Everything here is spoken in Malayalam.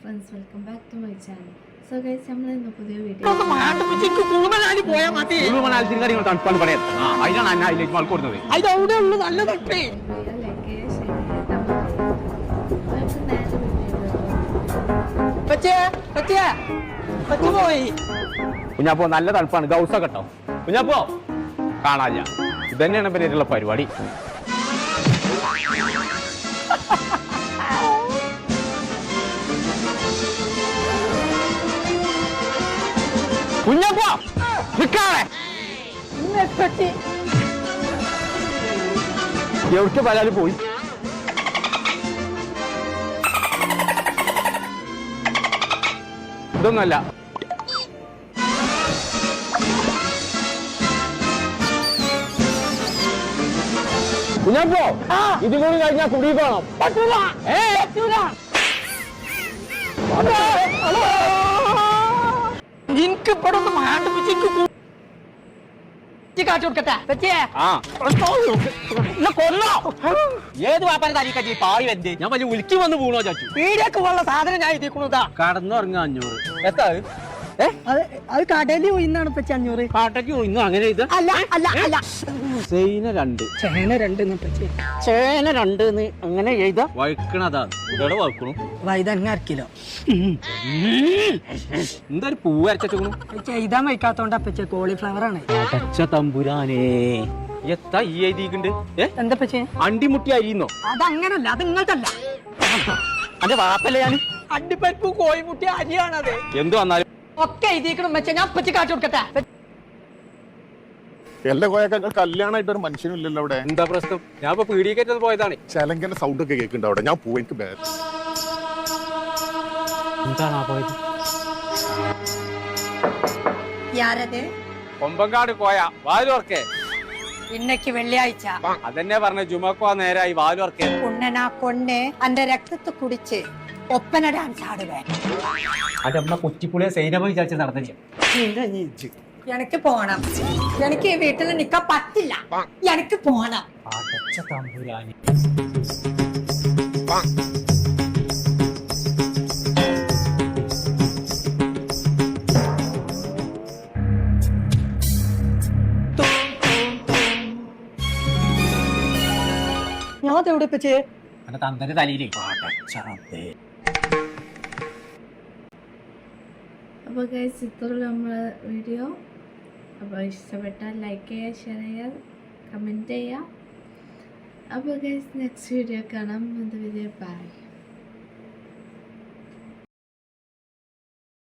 Friends welcome back to my channel so guys നമ്മൾ ഇന്ന് പുതിയ പോയി കുഞ്ഞാപ്പോ നല്ല തണുപ്പാണ്. ഗൗസ കേട്ടോ. കുഞ്ഞാപ്പോ കാണാല്ല ഇതന്നെയാണ് തന്നെയാണ് പേരുള്ള പരിപാടി. കുഞ്ഞാപ്പോ പറ്റി എവിടേക്ക് പരാതി പോയി? ഇതൊന്നല്ല. കുഞ്ഞപ്പോ ഇതും കൂടി കഴിഞ്ഞാൽ കുടി പോണം. പറ്റൂല. ഏ? പറ്റൂല. ഇവിടെ ഒന്ന് കാട്ടി കൊടുക്കട്ടെ. കൊന്നോ. ഏത് വാപ്പാനെ വെന്ത് ഞാൻ വലിയ ഉലുക്കി വന്ന് വീണോ ചാച്ചു? പീടിയൊക്കെ ഉള്ള സാധനം ഞാൻ എത്തിക്കുന്നതാ കടന്നുറങ്ങ അഞ്ഞൂറ്. എത്താ? അത് കടലിൽ അഞ്ഞൂറ്. പാട്ടയ്ക്ക് ഇന്ന് അങ്ങനെ ഇത്? അല്ല അല്ല അല്ല. ചേന രണ്ട്. ചേന രണ്ട് പച്ചേ ചേന രണ്ട് അങ്ങനെ എഴുതാ? വഴുക്കണതാ. ഇവിടെ വഴുക്കണു. വൈതങ്ങ അരക്കിലോ. എന്താ ഒരു പൂവ് അരച്ചു ചെയ്താൻ വയ്ക്കാത്തോണ്ടാ അപ്പച്ച കോളിഫ്ലവർ ആണ്. തമ്പുരാനേ. എത്താ ഈ എഴുതിയിട്ടുണ്ട് എന്താ പച്ചേ അണ്ടിമുട്ടി അരിയുന്നോ? അതങ്ങനല്ല അത് നിങ്ങൾക്കല്ല അന്റെ വാപ്പല്ലേ ഞാൻ അണ്ടിപ്പരിപ്പ് കോഴിമുട്ടി അരിയാണത്. എന്ത് വന്നാലും ഒക്കെ എഴുതിക്കണം വെച്ചാ ഞാൻ പറ്റി കാട്ടി കൊടുക്കട്ടെ. എന്റെ കോയൊക്കെ കല്യാണമായിട്ട് ഒരു മനുഷ്യനും ഇല്ലല്ലോ അവിടെ. എന്താ പ്രശ്നം? ഞാൻ ഇപ്പൊ പീഡിയക്കേറ്റത് പോയതാണ്. ചെലങ്കന്റെ സൗണ്ട് ഒക്കെ കേൾക്കുന്നുണ്ട് അവിടെ. ഞാൻ പോയി എനിക്ക് ബേ- എന്താണ് ആ പോയത് യാരത്? കൊമ്പങ്കാട് പോയ വാലുവർക്കേ. ഇന്നക്ക് വെള്ളിയാഴ്ച. അതെന്നെ പറഞ്ഞ ജുമക്കോ നേരായി വാലുവർക്കേ. ഉണ്ണനാ കൊണ്ണ് അന്റെ രക്തത്ത് കുടിച്ച്. ഒപ്പന ഡാൻസ് ആടുവേ. അത് നമ്മളെ കുറ്റിപ്പുളിയെ സൈനമ വിചാരിച്ച് നടന്നില്ല? എനിക്ക് പോണം. എനിക്ക് ഈ വീട്ടിൽ നിൽക്കാൻ പറ്റില്ല. എനിക്ക് പോണം. അടച്ച തമ്പുരാനി. ഞാൻ എവിടെ പറ്റിയേ തന്തന്റെ തലയിലേ അടച്ച. അപ്പോൾ ഗൈസ് ഇത്രയുള്ള നമ്മളെ വീഡിയോ അപ്പോൾ ഇഷ്ടപ്പെട്ടാൽ ലൈക്ക് ചെയ്യുക ഷെയർ ചെയ്യുക കമന്റ് ചെയ്യുക. അപ്പോൾ ഗൈസ് നെക്സ്റ്റ് വീഡിയോ കാണാം. അതുവരെ ബൈ